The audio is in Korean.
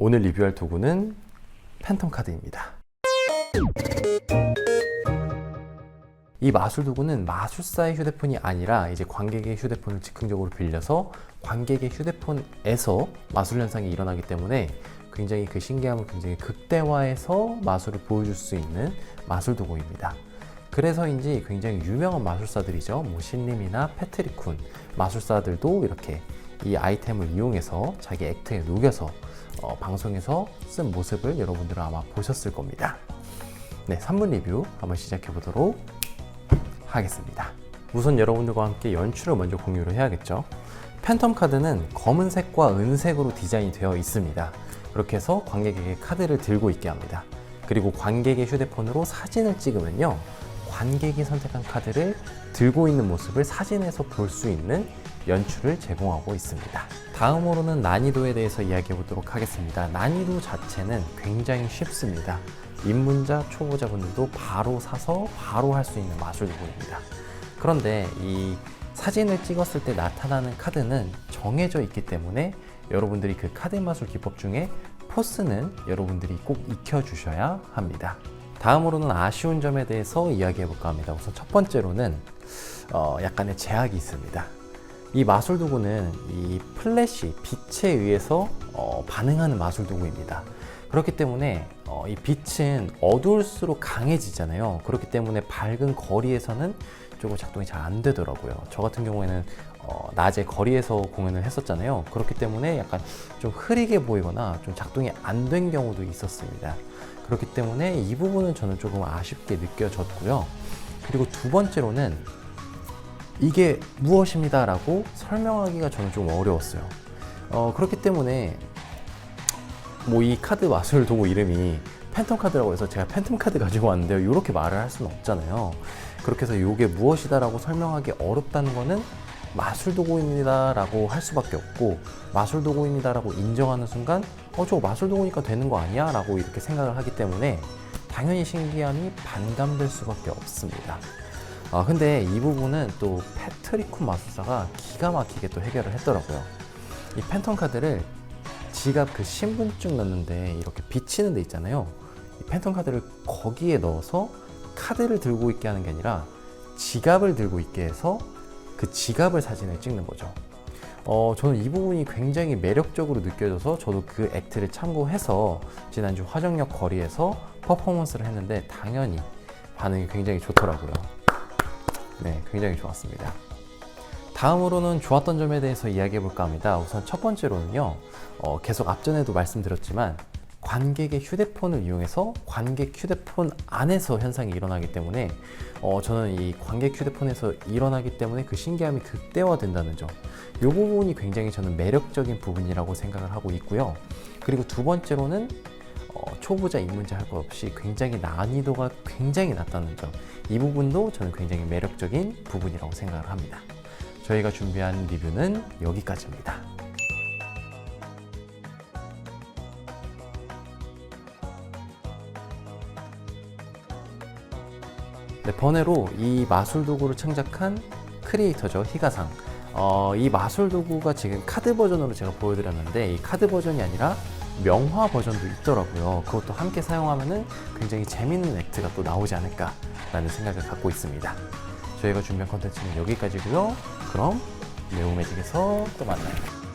오늘 리뷰할 도구는 팬텀 카드입니다. 이 마술 도구는 마술사의 휴대폰이 아니라 이제 관객의 휴대폰을 즉흥적으로 빌려서 관객의 휴대폰에서 마술 현상이 일어나기 때문에 굉장히 그 신기함을 굉장히 극대화해서 마술을 보여줄 수 있는 마술 도구입니다. 그래서인지 굉장히 유명한 마술사들이죠. 뭐 신림이나 패트릭 쿤 마술사들도 이렇게 이 아이템을 이용해서 자기 액트에 녹여서 어, 방송에서 쓴 모습을 여러분들은 아마 보셨을 겁니다. 네, 3분 리뷰 한번 시작해 보도록 하겠습니다. 우선 여러분들과 함께 연출을 먼저 공유를 해야겠죠. 팬텀 카드는 검은색과 은색으로 디자인이 되어 있습니다. 그렇게 해서 관객에게 카드를 들고 있게 합니다. 그리고 관객의 휴대폰으로 사진을 찍으면요. 관객이 선택한 카드를 들고 있는 모습을 사진에서 볼 수 있는 연출을 제공하고 있습니다. 다음으로는 난이도에 대해서 이야기해 보도록 하겠습니다. 난이도 자체는 굉장히 쉽습니다. 입문자, 초보자분들도 바로 사서 바로 할 수 있는 마술 도구입니다. 그런데 이 사진을 찍었을 때 나타나는 카드는 정해져 있기 때문에 여러분들이 그 카드 마술 기법 중에 포스는 여러분들이 꼭 익혀주셔야 합니다. 다음으로는 아쉬운 점에 대해서 이야기해 볼까 합니다. 우선 첫 번째로는 어, 약간의 제약이 있습니다. 이 마술 도구는 이 플래시 빛에 의해서 어, 반응하는 마술 도구입니다. 그렇기 때문에 어, 이 빛은 어두울수록 강해지잖아요. 그렇기 때문에 밝은 거리에서는 조금 작동이 잘 안 되더라고요. 저 같은 경우에는 어, 낮에 거리에서 공연을 했었잖아요. 그렇기 때문에 약간 좀 흐리게 보이거나 좀 작동이 안 된 경우도 있었습니다. 그렇기 때문에 이 부분은 저는 조금 아쉽게 느껴졌고요. 그리고 두 번째로는 이게 무엇입니다 라고 설명하기가 저는 좀 어려웠어요. 어, 그렇기 때문에 뭐 이 카드 마술 도구 이름이 팬텀 카드라고 해서 제가 팬텀 카드 가지고 왔는데요. 이렇게 말을 할 수는 없잖아요. 그렇게 해서 이게 무엇이다라고 설명하기 어렵다는 거는 마술 도구입니다라고 할 수밖에 없고 마술 도구입니다라고 인정하는 순간 어 저거 마술 도구니까 되는 거 아니야라고 이렇게 생각을 하기 때문에 당연히 신기함이 반감될 수밖에 없습니다. 아 근데 이 부분은 또 패트리쿤 마술사가 기가 막히게 또 해결을 했더라고요. 이 팬텀 카드를 지갑 그 신분증 넣는데 이렇게 비치는 데 있잖아요. 이 팬텀 카드를 거기에 넣어서 카드를 들고 있게 하는 게 아니라 지갑을 들고 있게 해서 그 지갑을 사진을 찍는 거죠. 어, 저는 이 부분이 굉장히 매력적으로 느껴져서 저도 그 액트를 참고해서 지난주 화정역 거리에서 퍼포먼스를 했는데 당연히 반응이 굉장히 좋더라고요. 네, 굉장히 좋았습니다. 다음으로는 좋았던 점에 대해서 이야기해 볼까 합니다. 우선 첫 번째로는요, 어, 계속 앞전에도 말씀드렸지만, 관객의 휴대폰을 이용해서 관객 휴대폰 안에서 현상이 일어나기 때문에, 어, 저는 이 관객 휴대폰에서 일어나기 때문에 그 신기함이 극대화된다는 점, 이 부분이 굉장히 저는 매력적인 부분이라고 생각을 하고 있고요. 그리고 두 번째로는 어, 초보자 입문자 할 것 없이 굉장히 난이도가 굉장히 낮다는 점, 이 부분도 저는 굉장히 매력적인 부분이라고 생각을 합니다. 저희가 준비한 리뷰는 여기까지입니다. 네, 번외로 이 마술 도구를 창작한 크리에이터죠 희가상. 어, 이 마술 도구가 지금 카드 버전으로 제가 보여드렸는데 이 카드 버전이 아니라 명화 버전도 있더라고요. 그것도 함께 사용하면은 굉장히 재밌는 액트가 또 나오지 않을까라는 생각을 갖고 있습니다. 저희가 준비한 컨텐츠는 여기까지고요. 그럼 네오매직에서 또 만나요.